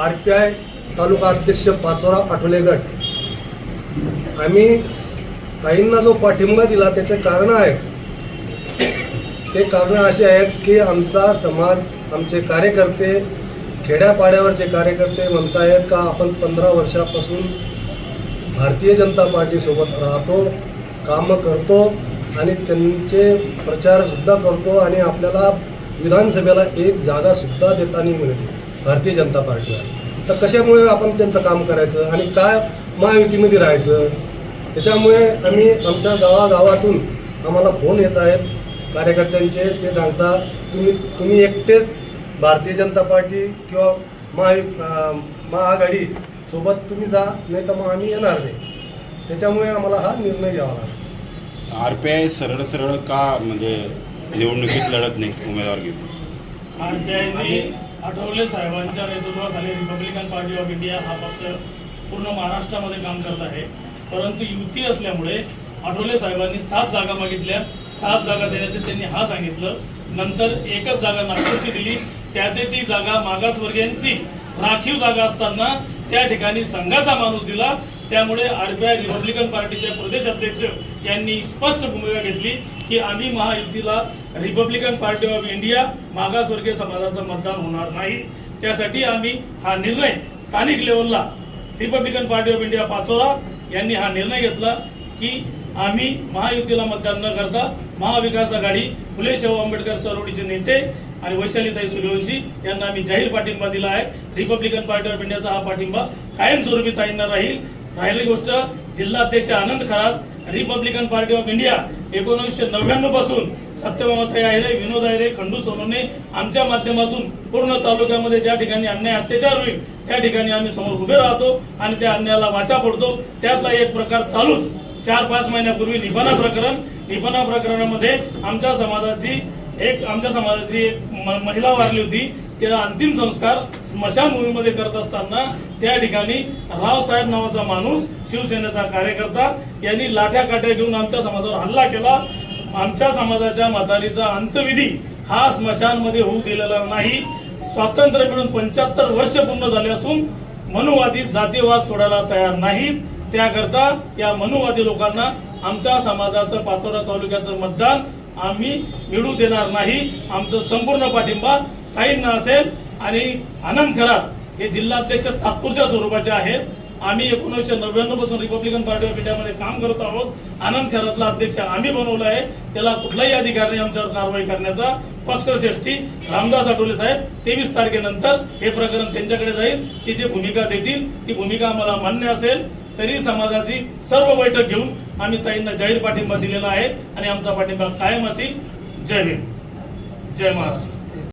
R P I तालुका अध्यक्ष पाचोरा आठवले गट आम्ही ताईंना जो पाठिंबा दिला त्याचे कारण आहे ते कारण असे आहेत की आमचा समाज आमचे कार्यकर्ते खेड्यापाड्यावरचे कार्यकर्ते म्हणतायत का आपण पंधरा वर्षापासून भारतीय जनता पार्टीसोबत राहतो कामं करतो आणि त्यांचे प्रचारसुद्धा करतो आणि आपल्याला विधानसभेला एक जागासुद्धा देताना मिळते. भारतीय जनता पार्टीला तर कशामुळे आपण त्यांचं काम करायचं आणि काय महायुतीमध्ये राहायचं? त्याच्यामुळे आम्ही आमच्या गावागावातून आम्हाला फोन येत आहेत. कार्यकर्त्यांचे ते सांगता तुम्ही तुम्ही एकटेच भारतीय जनता पार्टी किंवा महायु महाआघाडी सोबत तुम्ही जा नाही तर मग आम्ही येणार नाही. त्याच्यामुळे आम्हाला हा निर्णय घ्यावा लागला आर पी आय सरळ सरळ का म्हणजे निवडणुकीत लढत नाही उमेदवार घेऊन? आरपीआयने आठवले साहेबांच्या नेतृत्वाखाली रिपब्लिकन पार्टी ऑफ इंडिया हा पक्ष पूर्ण महाराष्ट्रामध्ये काम करत आहे. परंतु युती असल्यामुळे आठवले साहेबांनी सात जागा मागितल्या. सात जागा देण्याचे त्यांनी हा सांगितलं. नंतर एकच जागा नागपूरची दिली. त्यात ती जागा मागासवर्गीयांची राखीव जागा असताना त्या ठिकाणी संघाचा माणूस दिला. त्यामुळे आरबीआय रिपब्लिकन पार्टीचे प्रदेश अध्यक्ष यांनी स्पष्ट भूमिका घेतली की आम्ही महायुतीला रिपब्लिकन पार्टी ऑफ इंडिया मागासवर्गीय समाजाचं मतदान होणार नाही. त्यासाठी आम्ही हा निर्णय स्थानिक लेवलला republican party of India Pachora यांनी हा निर्णय घेतला. की आम्ही महायुतीला मतदान न करता महाविकास आघाडी फुले शाहू आंबेडकर चळवळीचे नेते आणि वैशालीताई सूर्यवंशी यांना आम्ही जाहीर पाठिंबा दिला आहे. रिपब्लिकन पार्टी ऑफ इंडियाचा हा पाठिंबा कायमस्वरूपी ताईंना राहील. राहिली गोष्ट जिल्हाध्यक्ष Anand Kharat republican party of India एकोणीसशे नव्याण्णवपासून सत्यभामाताई आहिरे विनोद आहिरे खंडू सोनवणे आमच्या माध्यमातून पूर्ण तालुक्यामध्ये ज्या ठिकाणी अन्याय अत्याचार होईल त्या ठिकाणी आम्ही समोर उभे राहतो आणि त्या अन्यायाला वाचा पडतो. त्यातला एक प्रकार चालूच. चार पाच महिन्यापूर्वी निपाणा प्रकरण निपाणा प्रकरणामध्ये आमच्या समाजाची एक आमच्या समाजाची एक म- महिला वारली होती. त्याचा अंतिम संस्कार स्मशानभूमीमध्ये करत असताना त्या ठिकाणी रावसाहेब नावाचा माणूस शिवसेनेचा कार्यकर्ता यांनी लाठ्या काठ्या घेऊन आमच्या समाजावर हल्ला केला. आमच्या समाजाच्या म्हातारीचा अंतविधी हा स्मशानमध्ये होऊ दिलेला नाही. स्वातंत्र्य मिळून पंच्याहत्तर वर्ष पूर्ण झाले असून मनुवादी जातीवाद सोडायला तयार नाहीत. त्याकरता या मनुवादी लोकांना आमच्या समाजाचं पाचोरा तालुक्याचं मतदान आम्ही मिळू देणार नाही. आमचं संपूर्ण पाठिंबा काहींना असेल आणि आनंद खरात हे जिल्हाध्यक्ष तात्पुरत्या स्वरूपाचे आहेत. आम्ही एकोणीसशे नव्याण्णवपासून रिपब्लिकन पार्टी ऑफ इंडियामध्ये काम करत आहोत. आनंद खरातला अध्यक्ष आम्ही बनवला आहे. त्याला कुठलाही अधिकार नाही आमच्यावर कारवाई करण्याचा पक्षश्रेष्ठी रामदास आठवले साहेब तेवीस तारखेनंतर हे प्रकरण त्यांच्याकडे जाईल. ती जी भूमिका देतील ती भूमिका आम्हाला मान्य असेल. तरी समाजाची सर्व बैठक घेऊन आम्ही ताईंना जाहीर पाठिंबा दिलेला आहे आणि आमचा पाठिंबा कायम असेल. जय भीम. जय महाराष्ट्र.